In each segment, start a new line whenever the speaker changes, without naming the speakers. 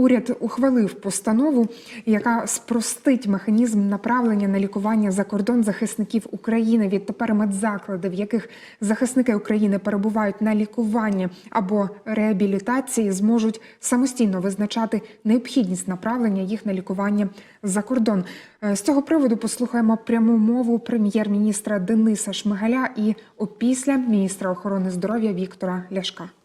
уряд ухвалив постанову, яка спростить механізм направлення на лікування за кордон захисників України. Відтепер медзаклади, в яких захисники України перебувають на лікуванні або реабілітації, зможуть самостійно визначати необхідність направлення їх на лікування за кордон. Е, З цього приводу послухаємо пряму мову прем'єр-міністра Дениса Шмигаля і опісля міністра охорони здоров'я Віктора Ляшка.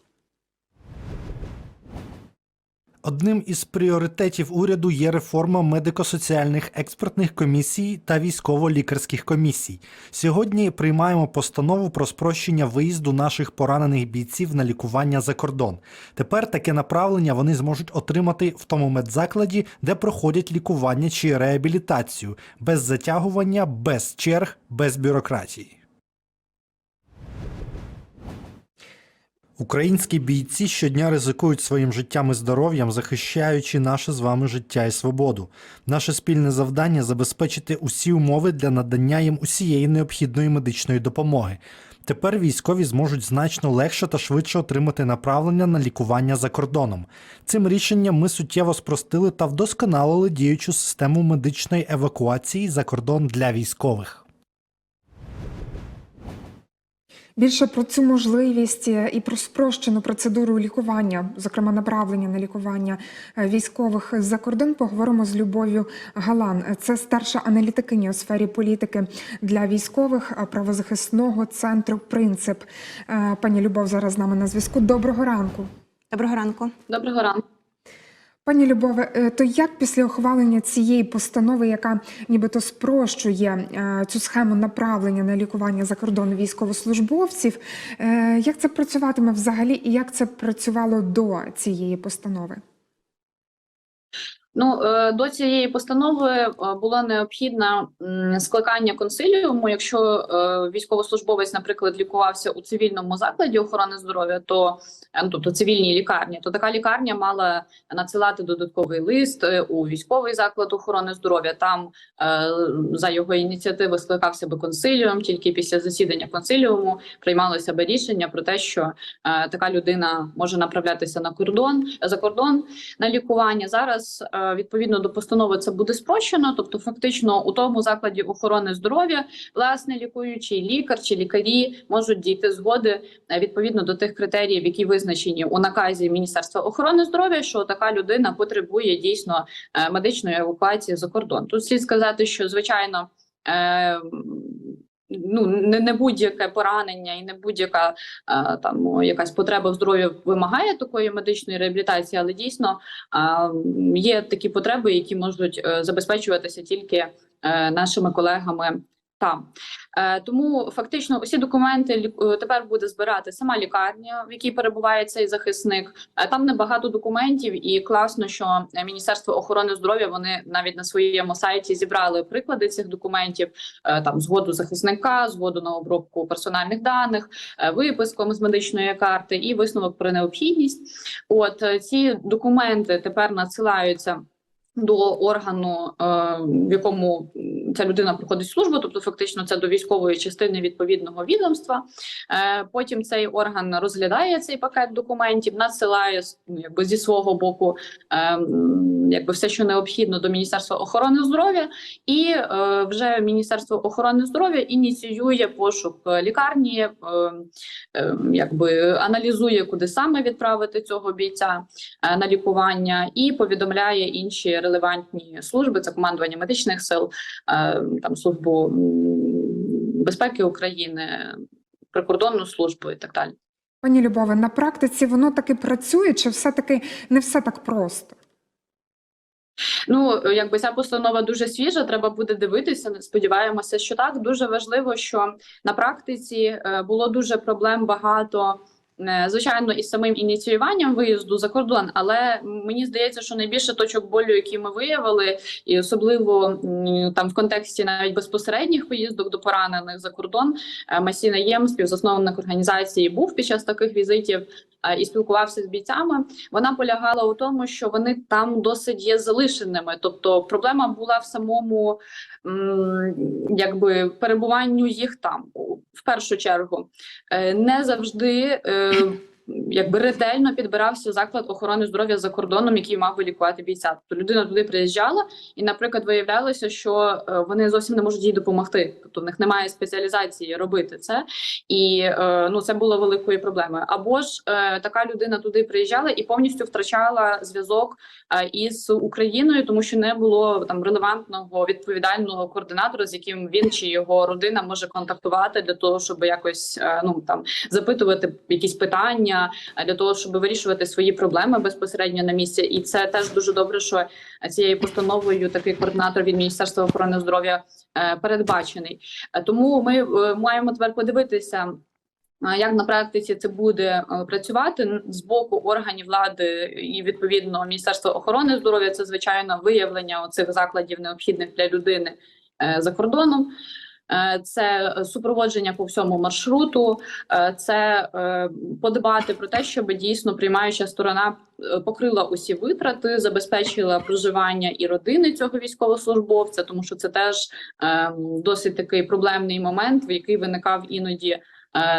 Одним із пріоритетів уряду є реформа медико-соціальних експертних комісій та військово-лікарських комісій. Сьогодні приймаємо постанову про спрощення виїзду наших поранених бійців на лікування за кордон. Тепер таке направлення вони зможуть отримати в тому медзакладі, де проходять лікування чи реабілітацію, без затягування, без черг, без бюрократії. Українські бійці щодня ризикують своїм життям і здоров'ям, захищаючи наше з вами життя і свободу. Наше спільне завдання забезпечити усі умови для надання їм усієї необхідної медичної допомоги. Тепер військові зможуть значно легше та швидше отримати направлення на лікування за кордоном. Цим рішенням ми суттєво спростили та вдосконалили діючу систему медичної евакуації за кордон для військових.
Більше про цю можливість е, і про спрощену процедуру лікування, зокрема направлення на лікування е, військових за кордон, поговоримо з Любов'ю Галан. Це старша аналітикиня у сфері політики для військових е, правозахисного центру Принцип. Пані Любов зараз з нами на зв'язку. Доброго ранку.
Доброго ранку.
Доброго ранку.
Пані Любове, е, то як після ухвалення цієї постанови, яка нібито спрощує е, цю схему направлення на лікування за кордон військовослужбовців, е, як це працюватиме взагалі, і як це працювало до цієї постанови?
Ну е, до цієї постанови е, було необхідне скликання консиліуму. Якщо е, військовослужбовець, наприклад, лікувався у цивільному закладі охорони здоров'я, то ну, тобто цивільній лікарні, то така лікарня мала надсилати додатковий лист у військовий заклад охорони здоров'я. Там за його ініціативи скликався би консиліум. Тільки після засідання консиліуму приймалося би рішення про те, що така людина може направлятися на кордон за кордон на лікування. Зараз відповідно до постанови це буде спрощено. Тобто, фактично, у тому закладі охорони здоров'я власне лікуючий лікар чи лікарі можуть дійти згоди е, відповідно до тих критеріїв, які визначені у наказі Міністерства охорони здоров'я, що така людина потребує дійсно е, медичної евакуації за кордон. Тут слід сказати, що звичайно. Ну, не, не будь-яке поранення і не будь-яка е, там якась потреба в здоров'ю вимагає такої медичної реабілітації, але дійсно є такі потреби, які можуть е, забезпечуватися тільки е, нашими колегами там. Е, тому фактично усі документи е, тепер буде збирати сама лікарня, в якій перебуває цей захисник. Е, Там небагато документів, і класно, що Міністерство охорони здоров'я вони навіть на своєму сайті зібрали приклади цих документів, там згоду захисника, згоду на обробку персональних даних, виписку з медичної карти і висновок про необхідність. От ці документи тепер надсилаються. До органу, е, в якому ця людина проходить службу, тобто фактично це до військової частини відповідного відомства. Е, Потім цей орган розглядає цей пакет документів, надсилає ну, якби зі свого боку е, якби все, що необхідно до Міністерства охорони здоров'я, і вже Міністерство охорони здоров'я ініціює пошук лікарні, якби аналізує, куди саме відправити цього бійця на лікування, і повідомляє інші релевантні служби, це командування медичних сил, е, там службу безпеки України, прикордонну службу і так далі.
Пані Любове, на практиці воно таки працює, чи все-таки не все так просто?
Ну, якби ця постанова дуже свіжа, треба буде дивитися. Сподіваємося, що так. Дуже важливо, що на практиці е, було дуже проблем багато. Е, Звичайно, із самим ініціюванням виїзду за кордон, але мені здається, що найбільше точок болю, які ми виявили, і особливо там в контексті навіть безпосередніх виїздок до поранених за кордон, масі Масіна Єм, співзасновник організації, був під час таких візитів. е, і спілкувався з бійцями. Вона полягала у тому, що вони там досить є залишеними. Тобто, проблема була в самому якби перебуванню їх там в першу чергу. Е, Не завжди. Якби ретельно підбирався заклад охорони здоров'я за кордоном, який мав би лікувати бійця. Тобто людина туди приїжджала, і, наприклад, виявлялося, що е, вони зовсім не можуть їй допомогти. Тобто в них немає спеціалізації робити це, і е, ну це було великою проблемою. Або ж е, така людина туди приїжджала і повністю втрачала зв'язок із Україною, тому що не було там релевантного відповідального координатора, з яким він чи його родина може контактувати для того, щоб якось ну там запитувати якісь питання е, для того, щоб вирішувати свої проблеми безпосередньо на місці. І це теж дуже добре, що цією постановою такий координатор від Міністерства охорони здоров'я е, передбачений. Е, Тому ми маємо тепер подивитися. Як на практиці це буде працювати з боку органів влади і відповідно Міністерства охорони здоров'я? Це звичайно виявлення оцих закладів необхідних для людини за кордоном. Е, Це супроводження по всьому маршруту, е, це е, подбати про те, щоб дійсно приймаюча сторона покрила усі витрати, забезпечила проживання і родини цього військовослужбовця, тому що це теж досить такий проблемний момент, в який виникав іноді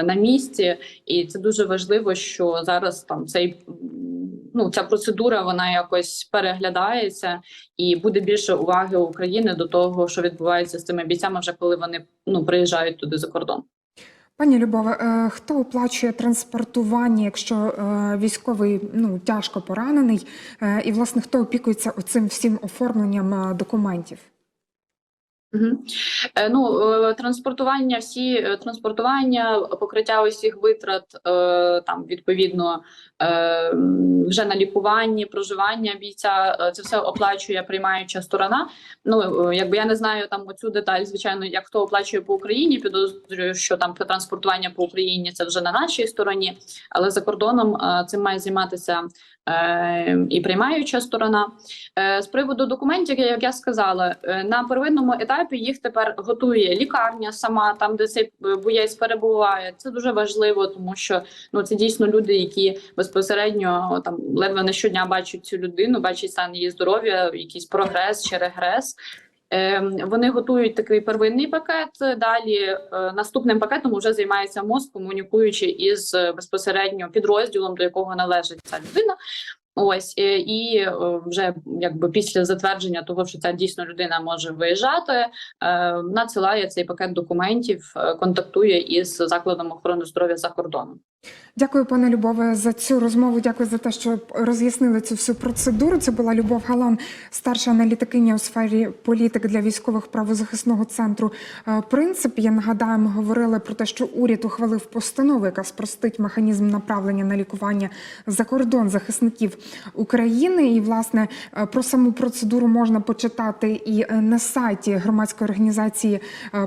на місці, і це дуже важливо, що зараз там цей ну ця процедура вона якось переглядається, і буде більше уваги України до того, що відбувається з цими бійцями, вже коли вони ну приїжджають туди за кордон.
Пані Любове, хто оплачує транспортування, якщо е, військовий ну тяжко поранений, Е, і власне хто опікується оцим всім оформленням е, документів?
Е, ну, е, транспортування, всі е, транспортування, покриття усіх витрат там відповідно вже на лікуванні, проживання бійця, це все оплачує приймаюча сторона. Ну якби я не знаю там оцю деталь, звичайно, як хто оплачує по Україні. Підозрюю, що там транспортування по Україні це вже на нашій стороні, але за кордоном цим має займатися і приймаюча сторона. Е, З приводу документів, як я сказала, е, на первинному етапі їх тепер готує лікарня сама, там де цей е, боєць перебуває. Це дуже важливо, тому що ну це дійсно люди, які безпосередньо там ледве не щодня бачать цю людину, бачать стан її здоров'я, якийсь прогрес чи регрес. Е, Вони готують такий первинний пакет. Далі е, наступним пакетом вже займається мозк, комунікуючи із е, безпосередньо підрозділом, до якого належить ця людина. Ось е, і вже якби після затвердження того, що ця дійсно людина може виїжджати, надсилає цей пакет документів, контактує із закладом охорони здоров'я за кордоном.
Дякую, пане Любове, за цю розмову. Дякую за те, що роз'яснили цю всю процедуру. Це була Любов Галан, старша аналітикиня у сфері політик для військових правозахисного центру. Е, Принцип, я нагадаю, ми говорили про те, що уряд ухвалив постанову, яка спростить механізм направлення на лікування за кордон захисників України. І власне е, про саму процедуру можна почитати і е, на сайті громадської організації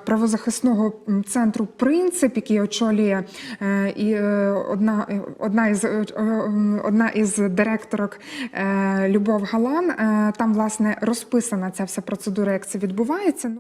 правозахисного центру Принцип, який очолює і одна, е, одна із е, одна із директорок е, Любов Галан. Е, Там власне розписана ця вся процедура, як це відбувається.